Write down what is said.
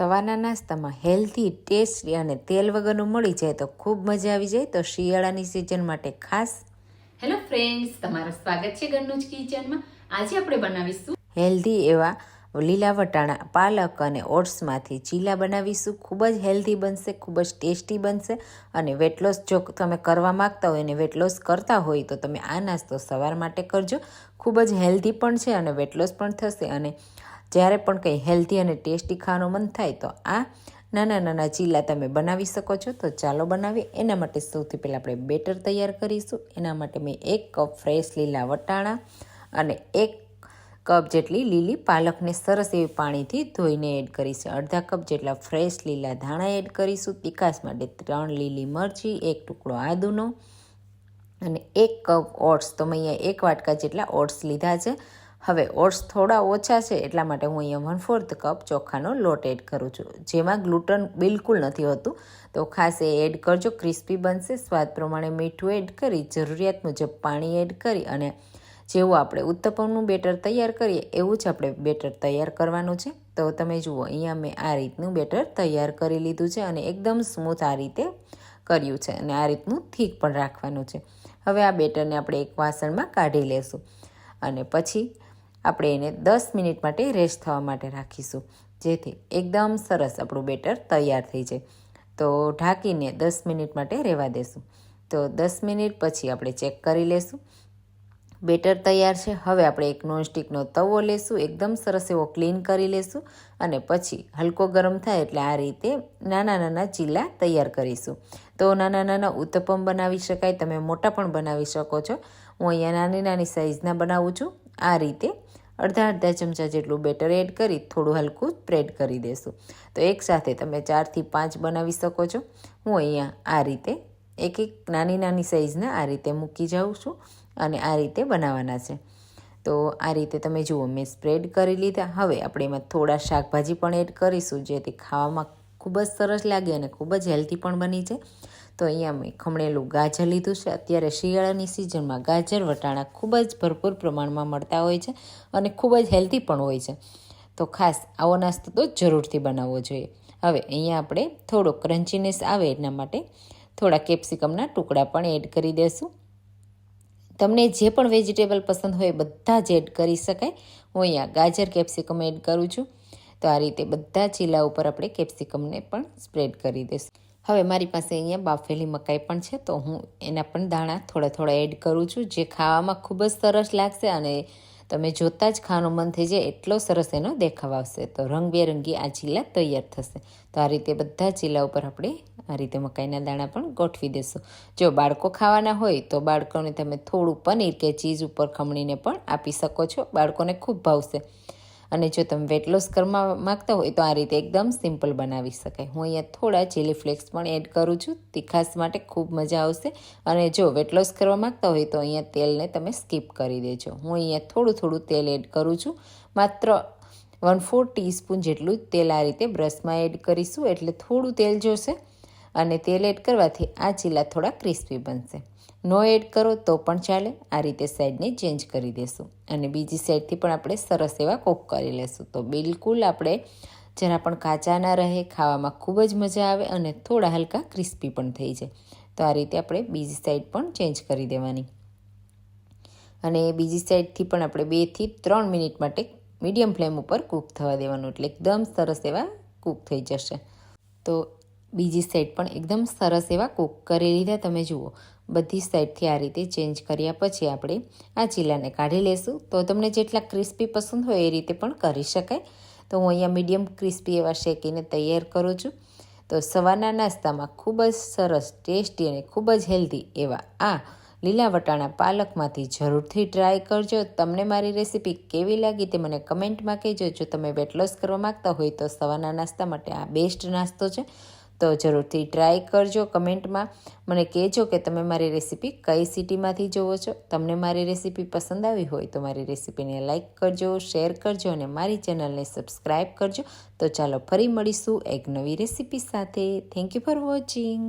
સવારના નાસ્તામાં healthy tasty અને તેલ વગરનું મળી જાય તો ખૂબ મજા આવી જાય. તો શિયાળાની સિઝન માટે ખાસ હેલો ફ્રેન્ડ્સ તમારું સ્વાગત છે ઘરનું જ કિચનમાં. આજે આપણે બનાવીશું હેલ્ધી એવા લીલા વટાણા પાલક અને ઓટ્સમાંથી ચીલા બનાવીશું. ખૂબ જ હેલ્ધી બનશે ખૂબ જ ટેસ્ટી બનશે. અને વેટ લોસ જો તમે કરવા માગતા હોય અને વેટ લોસ કરતા હોય તો તમે આ નાસ્તો સવાર માટે કરજો. ખૂબ જ હેલ્ધી પણ છે અને વેટ લોસ પણ થશે. અને જ્યારે પણ કંઈ હેલ્ધી અને ટેસ્ટી ખાવાનું મન થાય તો આ નાના નાના ચીલા તમે બનાવી શકો છો. તો ચાલો બનાવીએ. એના માટે સૌથી પહેલાં આપણે બેટર તૈયાર કરીશું. એના માટે મેં એક કપ ફ્રેશ લીલા વટાણા અને એક કપ જેટલી લીલી પાલકને સરસ એવી પાણીથી ધોઈને એડ કરીશું. અડધા કપ જેટલા ફ્રેશ લીલા ધાણા એડ કરીશું. તિકાસ માટે ત્રણ લીલી મરચી, એક ટુકડો આદુનો અને એક કપ ઓટ્સ. તો મેં અહીંયા એક વાટકા જેટલા ઓટ્સ લીધા છે. હવે ઓટ્સ થોડા ઓછા છે, એટલા માટે હું અહીંયા વન ફોર્થ કપ ચોખાનો લોટ એડ કરું છું. જેમાં ગ્લુટન બિલકુલ નથી હોતું, તો ખાસ એ એડ કરજો ક્રિસ્પી બનશે, સ્વાદ પ્રમાણે મીઠું એડ કરી, જરૂરિયાત મુજબ પાણી એડ કરી અને જેવું આપણે ઉત્તપમનું બેટર તૈયાર કરીએ, એવું જ આપણે બેટર તૈયાર કરવાનું છે. તો તમે જુઓ, અહીંયા મેં આ રીતનું બેટર તૈયાર કરી લીધું છે અને એકદમ સ્મૂથ આ રીતે કર્યું છે અને આ રીતનું થીક પણ રાખવાનું છે. હવે આ બેટરને આપણે એક વાસણમાં કાઢી લેશું. અને પછી આપણે એને દસ મિનિટ માટે રેસ્ટ થવા માટે રાખીશું. જેથી એકદમ સરસ આપણું બેટર તૈયાર થઈ જાય. તો ઢાંકીને દસ મિનિટ માટે રહેવા દેશું. તો દસ મિનિટ પછી આપણે ચેક કરી લેશું. બેટર તૈયાર છે. હવે આપણે એક નોનસ્ટિકનો તવો લેશું. એકદમ સરસ એવો ક્લીન કરી લેશું. અને પછી હલકો ગરમ થાય એટલે આ રીતે નાના નાના ચીલા તૈયાર કરીશું. તો નાના નાના ઉત્તપમ બનાવી શકાય. તમે મોટા પણ બનાવી શકો છો. હું અહીંયા નાની નાની સાઇઝના બનાવું છું. આ રીતે અડધા અડધા ચમચા જેટલું બેટર એડ કરી થોડું હલકું સ્પ્રેડ કરી દેશું. તો એકસાથે તમે ચારથી પાંચ બનાવી શકો છો. હું અહીંયા આ રીતે એક એક નાની નાની સાઇઝના આ રીતે મૂકી જાઉં છું અને આ રીતે બનાવવાના છે. તો આ રીતે તમે જુઓ, મેં સ્પ્રેડ કરી લીધા. હવે આપણે એમાં થોડા શાકભાજી પણ એડ કરીશું જેથી ખાવામાં ખૂબ જ સરસ લાગે અને ખૂબ જ હેલ્ધી પણ બની છે તો અહીંયા મેં ખમણેલું ગાજર લીધું છે. અત્યારે શિયાળાની સિઝનમાં ગાજર, વટાણા ખૂબ જ ભરપૂર પ્રમાણમાં મળતા હોય છે અને ખૂબ જ હેલ્ધી પણ હોય છે. તો ખાસ આવો નાસ્તો તો જરૂરથી બનાવવો જોઈએ. હવે અહીંયા આપણે થોડો ક્રન્ચીનેસ આવે એના માટે થોડા કેપ્સિકમના ટુકડા પણ એડ કરી દેશું. તમને જે પણ વેજીટેબલ પસંદ હોય બધા જ એડ કરી શકાય. હું અહીંયા ગાજર કેપ્સિકમ એડ કરું છું. તો આ રીતે બધા ચીલા ઉપર આપણે કેપ્સિકમને પણ સ્પ્રેડ કરી દઈશું હવે મારી પાસે અહીંયા બાફેલી મકાઈ પણ છે, તો હું એના પણ દાણા થોડા થોડા એડ કરું છું, જે ખાવામાં ખૂબ જ સરસ લાગશે અને તમે જોતાં જ ખાવાનું મન થઈ જાય એટલો સરસ એનો દેખાવ આવશે. તો રંગબેરંગી આ ચીલા તૈયાર થશે. તો આ રીતે બધા ચીલા ઉપર આપણે આ રીતે મકાઈના દાણા પણ ગોઠવી દેશું. જો બાળકો ખાવાના હોય તો બાળકોને તમે થોડું પનીર કે ચીઝ ઉપર ખમણીને પણ આપી શકો છો, બાળકોને ખૂબ ભાવશે. અને જો તમે વેટ લોસ કરવા માગતા હોય તો આ રીતે એકદમ સિમ્પલ બનાવી શકાય. હું અહીંયા થોડા ચીલી ફ્લેક્સ પણ એડ કરું છું. તીખાસ માટે ખૂબ મજા આવશે. અને જો વેટ લોસ કરવા માગતા હોય તો અહીંયા તેલને તમે સ્કીપ કરી દેજો. હું અહીંયા થોડું થોડું તેલ એડ કરું છું. માત્ર વન ફોર ટીસ્પૂન જેટલું તેલ આ રીતે બ્રશમાં એડ કરીશું એટલે થોડું તેલ જોશે. અને તેલ એડ કરવાથી આ ચીલા થોડા ક્રિસ્પી બનશે. નો એડ કરો તો પણ ચાલે. આ રીતે સાઈડને ચેન્જ કરી દેશું. અને બીજી સાઈડથી પણ આપણે સરસ એવા કોક કરી લેશું. તો બિલકુલ આપણે જરા પણ કાચા ના રહે, ખાવામાં ખૂબ જ મજા આવે અને થોડા હલકા ક્રિસ્પી પણ થઈ જાય. તો આ રીતે આપણે બીજી સાઈડ પણ ચેન્જ કરી દેવાની. અને બીજી સાઈડથી પણ આપણે બેથી ત્રણ મિનિટ માટે મીડિયમ ફ્લેમ ઉપર કૂક થવા દેવાનું. એટલે એકદમ સરસ એવા કૂક થઈ જશે. તો બીજી સાઈડ પણ એકદમ સરસ એવા કૂક કરી લીધા. તમે જુઓ, બધી સાઈડથી આ રીતે ચેન્જ કર્યા પછી આપણે આ ચીલાને કાઢી લેશું. તો તમને જેટલા ક્રિસ્પી પસંદ હોય એ રીતે પણ કરી શકાય. તો હું અહીંયા મીડિયમ ક્રિસ્પી એવા શેકીને તૈયાર કરું છું. તો સવારના નાસ્તામાં ખૂબ જ સરસ ટેસ્ટી અને ખૂબ જ હેલ્ધી એવા આ લીલા વટાણા પાલકમાંથી જરૂરથી ટ્રાય કરજો. તમને મારી રેસીપી કેવી લાગી તે મને કમેન્ટમાં કહેજો. જો તમે વેટ લોસ કરવા માગતા હોય તો સવારના નાસ્તા માટે આ બેસ્ટ નાસ્તો છે. તો જરૂરથી ટ્રાય કરજો કમેન્ટમાં. મને કહેજો કે તમે મારી રેસીપી કઈ સિટીમાંથી જુઓ છો. તમને મારી રેસીપી પસંદ આવી હોય તો મારી રેસીપીને લાઇક કરજો શેર કરજો અને મારી ચેનલને સબસ્ક્રાઈબ કરજો. તો ચાલો ફરી મળીશું એક નવી રેસીપી સાથે. Thank you for watching